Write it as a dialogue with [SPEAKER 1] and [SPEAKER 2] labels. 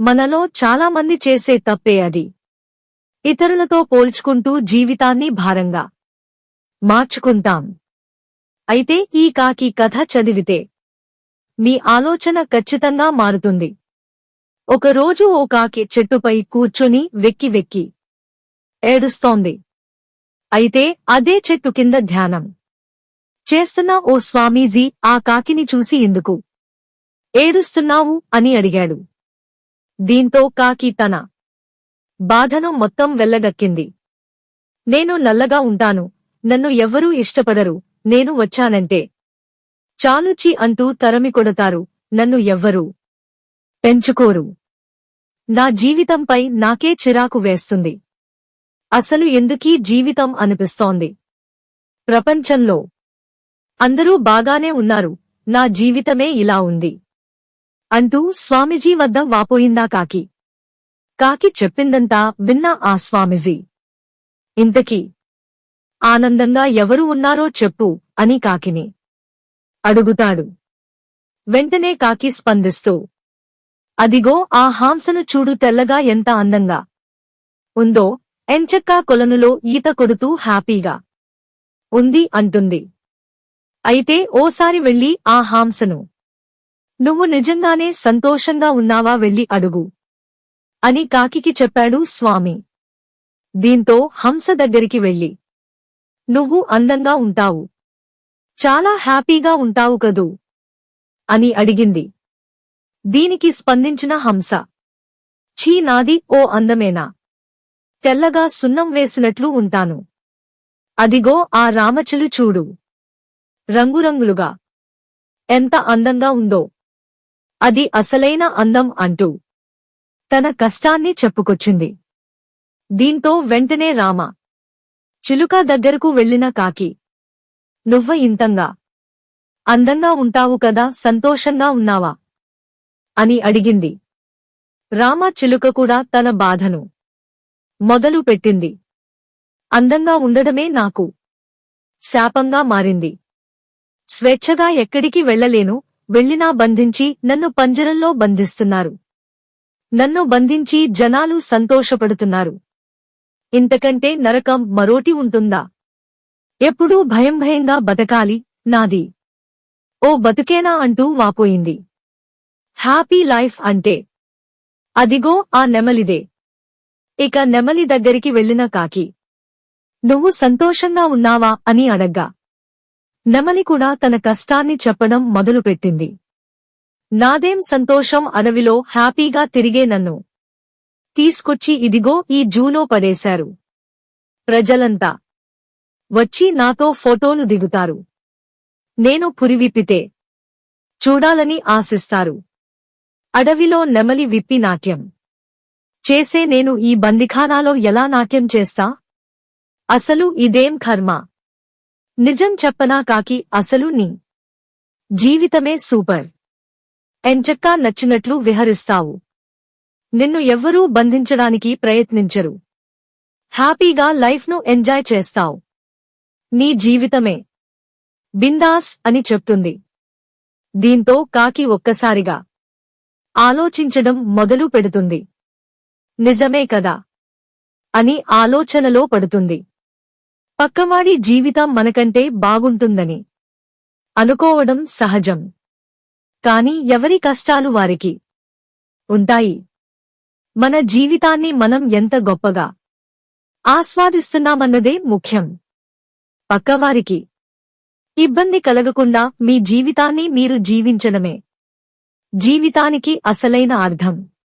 [SPEAKER 1] మనలో చాలామంది చేసే తప్పే అది. ఇతరులతో పోల్చుకుంటూ జీవితాన్ని భారంగా మార్చుకుంటాం. అయితే ఈ కాకి కథ చదివితే మీ ఆలోచన ఖచ్చితంగా మారుతుంది. ఒకరోజు ఓ కాకి చెట్టుపై కూర్చొని వెక్కి వెక్కి ఏడుస్తోంది. అయితే అదే చెట్టు కింద ధ్యానం. చేస్తున్న ఓ స్వామీజీ ఆ కాకిని చూసి ఎందుకు? ఏడుస్తున్నావు? అని అడిగాడు. దీంతో కాకి తన బాధను మొత్తం వెళ్ళగక్కింది నేను నల్లగా ఉంటాను నన్ను ఎవ్వరూ ఇష్టపడరు నేను వచ్చానంటే. చాలుచి అంటూ తరమి కొడతారు నన్ను ఎవ్వరూ పెంచుకోరు. నా జీవితంపై నాకే చిరాకు వేస్తుంది. అసలు ఎందుకీ జీవితం అనిపిస్తోంది? ప్రపంచంలో అందరూ బాగానే ఉన్నారు నా జీవితమే ఇలా ఉంది. అంటూ స్వామిజీ వద్ద వాపోయిందా కాకి? కాకి చెప్పిందంతా విన్నా ఆ స్వామిజీ. ఇంతకీ ఆనందంగా ఎవరు ఉన్నారో చెప్పు అని కాకిని అడుగుతాడు. వెంటనే కాకి స్పందిస్తూ అదిగో ఆ హాంసను చూడు తెల్లగా ఎంత అందంగా ఉందో ఎంచక్కా కొలనులో ఈత కొడుతూ హ్యాపీగా ఉంది అంటుంది. అయితే ఓసారి వెళ్ళి ఆ హాంసను నువ్వు నిజంగానే సంతోషంగా ఉన్నావా వెళ్ళి అడుగు. అని కాకికి చెప్పాడు స్వామి. దీంతో హంస దగ్గరికి వెళ్ళి. నువ్వు అందంగా ఉంటావు. చాలా హ్యాపీగా ఉంటావు కదూ? అని అడిగింది. దీనికి స్పందించిన హంస. ఛీ నాది ఓ అందమేనా? తెల్లగా సున్నం వేసినట్లు ఉంటాను. అదిగో ఆ రామచలు చూడు. రంగురంగులుగా. ఎంత అందంగా ఉందో. అది అసలైన అందం అంటూ తన కష్టాన్ని చెప్పుకొచ్చింది. దీంతో వెంటనే రామ చిలుక దగ్గరకు వెళ్ళిన కాకి నువ్వ ఇంతంగా అందంగా ఉంటావు కదా సంతోషంగా ఉన్నావా? అని అడిగింది. రామ చిలుక కూడా తన బాధను మొదలు పెట్టింది. అందంగా ఉండడమే నాకు శాపంగా మారింది. స్వేచ్ఛగా ఎక్కడికి వెళ్ళలేను వెళ్ళినా బంధించి నన్ను పంజరంలో బంధిస్తున్నారు. నన్ను బంధించి జనాలు సంతోషపడుతున్నారు. ఇంతకంటే నరకం మరోటి ఉంటుందా? ఎప్పుడూ భయం భయంగా బతకాలి నాది. ఓ బతుకేనా అంటూ వాపోయింది. హ్యాపీ లైఫ్ అంటే? అదిగో ఆ నెమలిదే. ఇక నెమలి దగ్గరికి వెళ్ళిన కాకి. నువ్వు సంతోషంగా ఉన్నావా అని అడగ్గా. నెమలి కూడా తన కష్టాన్ని చెప్పడం మొదలుపెట్టింది. నాదేం సంతోషం అడవిలో హ్యాపీగా తిరిగే నన్ను. తీసుకొచ్చి ఇదిగో ఈ జూలో పడేశారు. ప్రజలంతా. వచ్చి నాతో ఫోటోలు దిగుతారు. నేను పురివిప్పితే. చూడాలని ఆశిస్తారు. అడవిలో నెమలి విప్పి నాట్యం. చేసే నేను ఈ బందిఖానాలో ఎలా నాట్యం చేస్తా? అసలు ఇదేం కర్మ? నిజం చెప్పనా కాకి అసలు నీ జీవితమే సూపర్. ఎంచక్కా నచ్చినట్లు విహరిస్తావు. నిన్ను ఎవ్వరూ బంధించడానికి ప్రయత్నించరు. హ్యాపీగా లైఫ్ను ఎంజాయ్ చేస్తావు. నీ జీవితమే. బిందాస్ అని చెప్తుంది. దీంతో కాకి ఒక్కసారిగా ఆలోచించడం మొదలు పెడుతుంది. నిజమే కదా? అని ఆలోచనలో పడుతుంది. పక్కవాడి జీవితం మనకంటే బాగుంటుందని అనుకోవడం సహజం. కాని ఎవరి కష్టాలు వారికి ఉంటాయి? మన జీవితాన్ని మనం ఎంత గొప్పగా ఆస్వాదిస్తున్నామన్నదే ముఖ్యం. పక్కవారికి ఇబ్బంది కలగకుండా మీ జీవితాన్ని మీరు జీవించడమే జీవితానికి అసలైన అర్థం.